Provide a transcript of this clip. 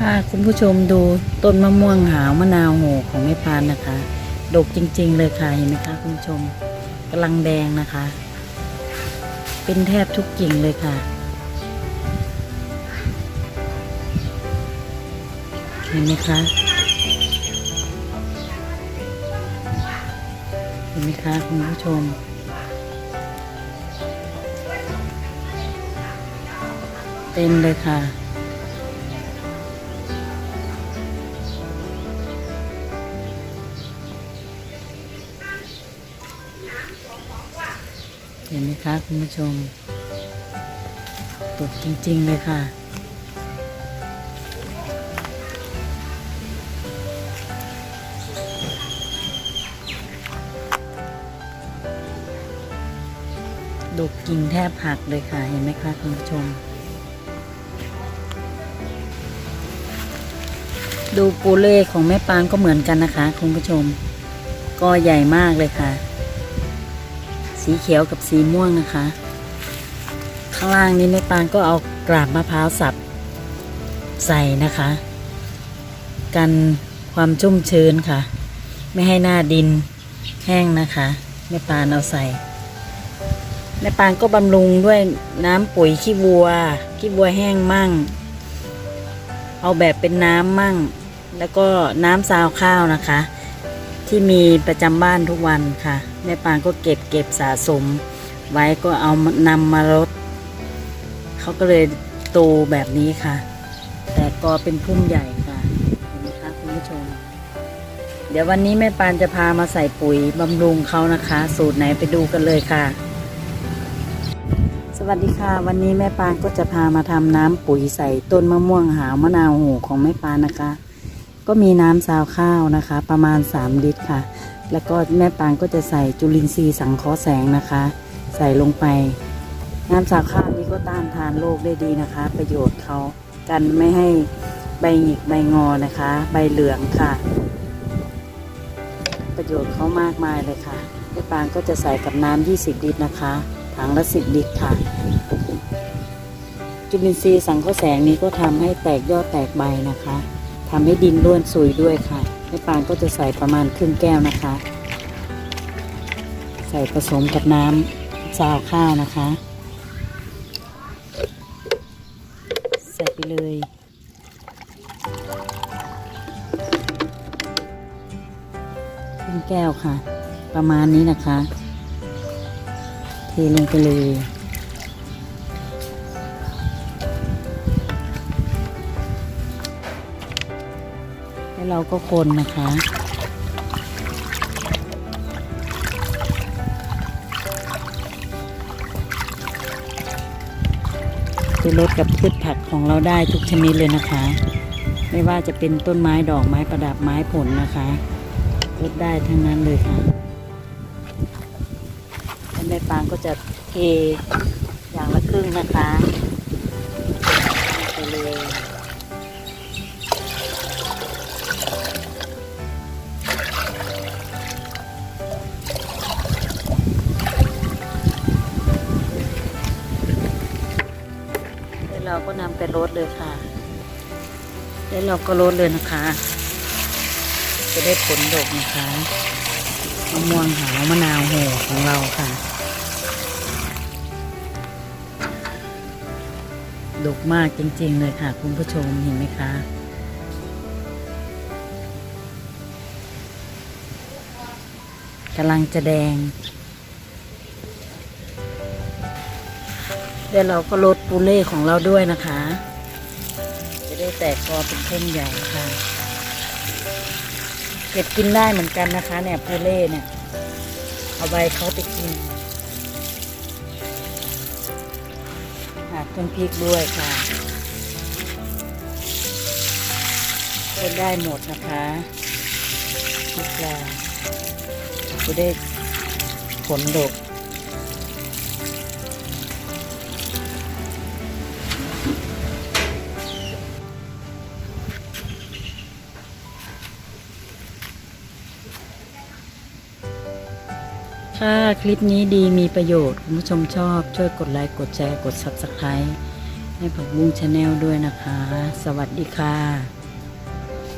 ค่ะคุณผู้ชมดูต้นมะม่วงหาวมะนาวโหของแม่ปานนะคะ ดกจริง ๆ เลยค่ะเห็นไหมคะคุณผู้ชมกำลังแดงนะคะ เป็นแทบทุกกิ่งเลยค่ะ เห็นไหมคะเห็นไหมคะคุณผู้ชมเต็มเลยค่ะ เห็นไหมคะคุณผู้ชม ตกจริง ๆ เลยค่ะ ดกกิ่งแทบหักเลยค่ะ เห็นไหมคะคุณผู้ชม ดูปูเล่ของแม่ปานก็เหมือนกันนะคะ คุณผู้ชม ก็ใหญ่มากเลยค่ะ สีเขียวกับสีม่วงนะคะ ข้างล่างนี้แม่ปานก็เอากราบมะพร้าวสับใส่นะคะ กันความชุ่มชื้นค่ะ ไม่ให้หน้าดินแห้งนะคะแม่ปานเอาใส่แม่ปานก็บำรุงด้วยน้ำปุ๋ยขี้วัวขี้วัวแห้งมั่ง เอาแบบเป็นน้ำมั่ง แล้วก็น้ำซาวข้าวนะคะ ที่มีประจำบ้านทุกวันค่ะ แม่ปานก็เก็บเก็บสะสม ไว้ก็เอานำมารดเขาก็เลยโตแบบนี้ค่ะ แต่ก็เป็นพุ่มใหญ่ค่ะเห็นไหมคะคุณผู้ชม เดี๋ยววันนี้แม่ปานจะพามาใส่ปุ๋ยบำรุงเขานะคะ สูตรไหนไปดูกันเลยค่ะ สวัสดีค่ะ วันนี้แม่ปานก็จะพามาทำน้ำปุ๋ยใส่ต้นมะม่วงหาวมะนาวหูของแม่ปานนะคะ ก็มีน้ำซาวข้าวนะคะ ประมาณ 3 ลิตรค่ะ แล้วก็แม่ปานก็จะใส่จุลินทรีย์สังเคราะห์แสงนะคะ ใส่ลงไป น้ำซาข้าวนี้ก็ต้านทานโรคได้ดีนะคะ ประโยชน์เขากันไม่ให้ใบหงิกใบงอนะคะ ใบเหลืองค่ะ ประโยชน์เขามากมายเลยค่ะแม่ปานก็จะใส่กับน้ำ20 ลิตรนะคะถังละ 10 ลิตรค่ะ จุลินทรีย์สังเคราะห์แสงนี้ก็ทำให้แตกยอดแตกใบนะคะทำให้ดินร่วนซุยด้วยค่ะ แม่ปานก็จะใส่ประมาณครึ่งแก้วนะคะ ใส่ผสมกับน้ำซาวข้าวนะคะ ใส่ไปเลยครึ่งแก้วค่ะ ประมาณนี้นะคะ เทลงไปเลย แล้วเราก็คนนะคะจะลดกับพืชผักของเราได้ทุกชนิดเลยนะคะ ไม่ว่าจะเป็นต้นไม้ดอกไม้ประดับไม้ผลนะคะลดได้ทั้งนั้นเลยค่ะแม่ปางก็จะเทอย่างละครึ่งนะคะ เราก็นำไปรดเลยค่ะ แล้วเราก็รดเลยนะคะ จะได้ผลดกนะคะมะม่วงหาวมะนาวโหของเราค่ะ ดกมากจริงๆเลยค่ะ คุณผู้ชมเห็นไหมคะกำลังจะแดง แล้วเราก็ลดปูเล่ของเราด้วยนะคะ จะได้แตกกอเป็นพุ่มใหญ่ค่ะ เก็บกินได้เหมือนกันนะคะ เนี่ยปูเล่เนี่ย เอาใบเขาไปกินหาต้นพริกด้วยค่ะก็ได้หมดนะคะพริกลาจะได้ผลดก ถ้าคลิปนี้ดีมีประโยชน์คุณผู้ชมชอบ ช่วยกดไลค์กดแชร์กด Subscribe ให้ผักบุ้งชาแนลด้วยนะคะ สวัสดีค่ะ